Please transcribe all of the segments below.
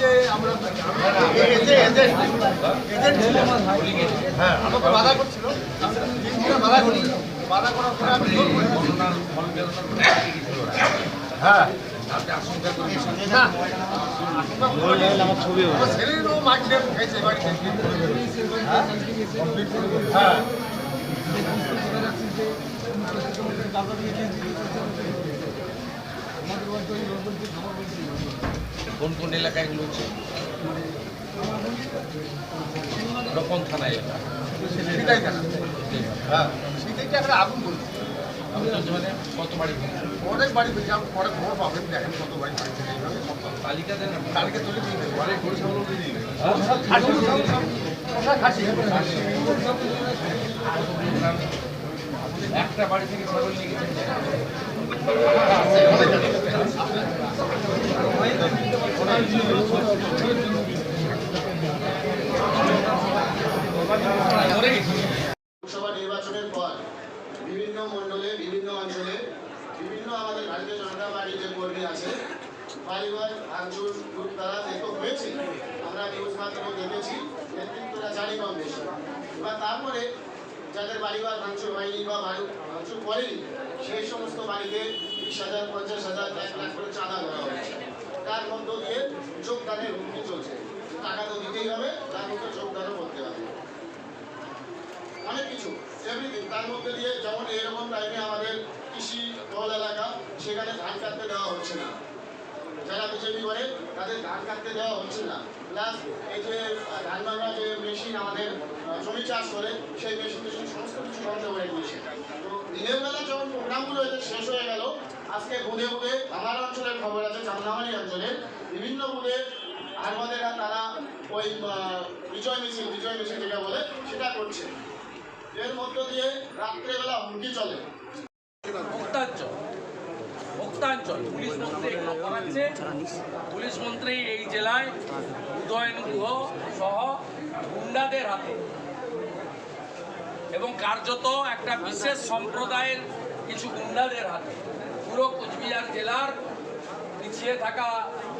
যে আমরা হ্যাঁ আমাকে বাধা করছিল। বাধা বাধা করার পরে আমি হ্যাঁ আশঙ্কা করেছেন না আমার ছবি আমার ছেলেরও মাইন্ডে খাইছে বাড়িতে হ্যাঁ হ্যাঁ কোন কোন এলাকায় এগুলো হচ্ছে এটা সেটাই জানা হ্যাঁ সেটাই একটা আগুন আমি বলছি কত বাড়ি? অনেক পেয়েছি পরে খবর পাবেন দেখেন কত বাড়ি পেয়েছে এইভাবে তালিকা দেন তুলে দিন। খাসি একটা বাড়ি থেকে ছাগল নিয়ে গেছেন। লোকসভা নির্বাচনের পর বিভিন্ন মণ্ডলে, বিভিন্ন অঞ্চলে, বিভিন্ন আমাদের ভারতীয় জনতা পার্টির কর্মী আছে। পরিবার ভাঙচুর হয়েছে। আমরা নিউজ মাধ্যমে দেখেছি, নেতৃত্বরা জানি কম এবার তারপরে যাদের বাড়িবার ভাঙচুর হয়নি বা বাড়ি ভাঙচুর করেনি, সেই সমস্ত বাড়িতে বিশ হাজার, পঞ্চাশ হাজার এক লাখ করে চাঁদা দেওয়া হচ্ছে তার মধ্য দিয়ে যোগদানের হুমকি চলছে। টাকা তো দিতেই হবে, তার মধ্যে যোগদানও করতে হবে। অনেক কিছু এভরিথিং তার মধ্যে দিয়ে যেমন এরকম টাইমে আমাদের কৃষি বহুল এলাকা, সেখানে ধান কাটতে দেওয়া হচ্ছে না। যারা বিজেপি করে, তাদের ধান কাটতে দেওয়া হচ্ছে না। প্লাস এই যে ধান ভাঙা যে মেশিন আমাদের জমি চাষ করে, সেই মেশিন সমস্ত কিছু বন্ধ করে দিয়েছে। তো দিনের বেলা যখন প্রোগ্রামগুলো শেষ হয়ে গেল আজকে বুধে বুধে আমার অঞ্চলের খবর আছে জামনামারি অঞ্চলের বিভিন্ন বুধে আরবাদেরা তারা ওই বিজয় মিছিল বিজয় মিছিল যেটা বলে, সেটা করছে। এর মধ্য দিয়ে রাত্রেবেলা হুমকি চলে। মুক্তাঞ্চল মুক্তাঞ্চল পুলিশ মন্ত্রী পুলিশ মন্ত্রী এই জেলায় উদয়ন গুহ সহ গুন্ডাদের হাতে। এবং কার্যত একটা বিশেষ সম্প্রদায়ের কিছু গুন্ডাদের হাতে। পুরো কোচবিহার জেলার পিছিয়ে থাকা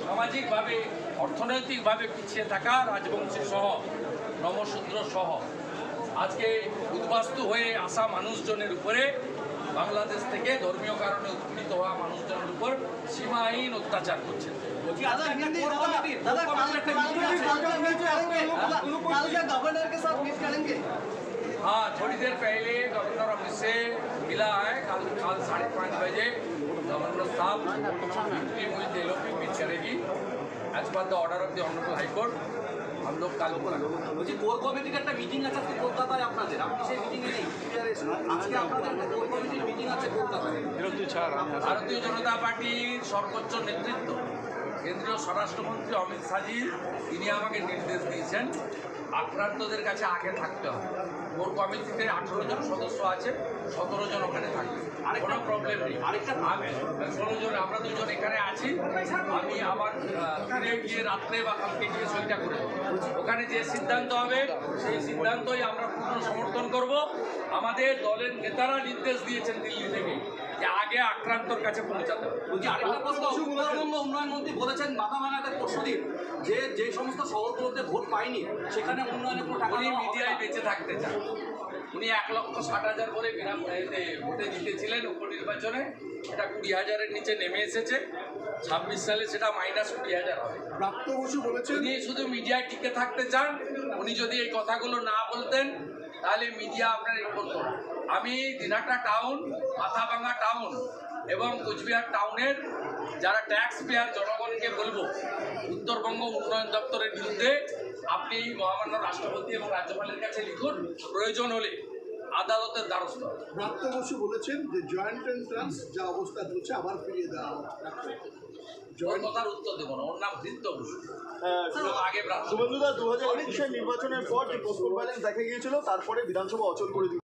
সামাজিকভাবে অর্থনৈতিকভাবে পিছিয়ে থাকা রাজবংশী সহ নমশূদ্র সহ আজকে উদ্বাস্তু হয়ে আসা মানুষজনের উপরে বাংলাদেশ থেকে ধর্মীয় কারণে উৎপীড়িত হওয়া মানুষজনের উপর সীমাহীন অত্যাচার করছে दादा हिंदी दादा दादा कल कल मीट करेंगे कल क्या गवर्नर के साथ मीट करेंगे हाँ थोड़ी देर पहले गवर्नर ऑफिस से मिला है कल कल साढ़े पाँच बजे गवर्नर साहब मीटिंग हुई दिलों की मीट करेगी as per the order of the honourable high court हम लोग कल বলছি কোর কমিটির একটা মিটিং আছে আজকে কলকাতায় আপনাদের আপনি সেই মিটিংয়ে নেই আজকে আপনাদের একটা কোর কমিটির মিটিং আছে কলকাতায় ভারতীয় জনতা পার্টির সর্বোচ্চ নেতৃত্ব কেন্দ্রীয় স্বরাষ্ট্রমন্ত্রী অমিত শাহজি তিনি আমাকে নির্দেশ দিয়েছেন আক্রান্তদের কাছে আগে থাকতে হবে। ওর কমিটিতে আঠেরো জন সদস্য আছে সতেরো জন ওখানে থাকবে। আর কোনো প্রবলেম নেই। আরেকটা আমি ষোলো জন আমরা দুজন এখানে আছি। আমি আহ, ফিরে গিয়ে রাত্রে বা কালকে গিয়ে সইটা করে ওখানে যে সিদ্ধান্ত হবে সেই সিদ্ধান্তই আমরা পূর্ণ সমর্থন করব। আমাদের দলের নেতারা নির্দেশ দিয়েছেন দিল্লি থেকে। যে আগে আক্রান্তর কাছে পৌঁছাতে হবে। বলছি আরেকটা প্রশ্ন উত্তরবঙ্গ উন্নয়ন মন্ত্রী বলেছেন মাথা ভাঙাতে পরশুদিন যে যে সমস্ত শহরগুলোতে ভোট পায়নি সেখানে উন্নয়নে কোনো টাকা মিডিয়ায় বেঁচে থাকতে চান। উনি এক লক্ষ ষাট হাজার করে বিনা ভোটে জিতেছিলেন উপনির্বাচনে। সেটা কুড়ি হাজারের নিচে নেমে এসেছে। ছাব্বিশ সালে সেটা মাইনাস কুড়ি হাজার হবে। প্রাপ্ত বসু বলেছেন উনি শুধু মিডিয়ায় টিকে থাকতে চান। উনি যদি এই কথাগুলো না বলতেন তাহলে মিডিয়া আপনার এই করতো না আমি দিনাটা টাউন মাথাভাঙা টাউন এবং কোচবিহার টাউনের যারা ট্যাক্স পেয়ার জনগণকে বলব উত্তরবঙ্গ উন্নয়ন দপ্তরের বিরুদ্ধে আপনি মহামান্য রাষ্ট্রপতি এবং রাজ্যপালের কাছে লিখুন প্রয়োজন হলে আদালতের দ্বারস্থ। প্রাপ্ত বসু বলেছেন যে জয়েন্ট এন্ট্রান্স যা অবস্থা চলছে আবার ফিরিয়ে দেওয়া উত্তর দেবো না ওর নাম বৃত্ত বসু। আগে প্রার্থী শুভেন্দুদা দু হাজার নির্বাচনের পর যে পোস্টল ব্যালেন্স দেখা গিয়েছিল তারপরে বিধানসভা অচল করে দিল।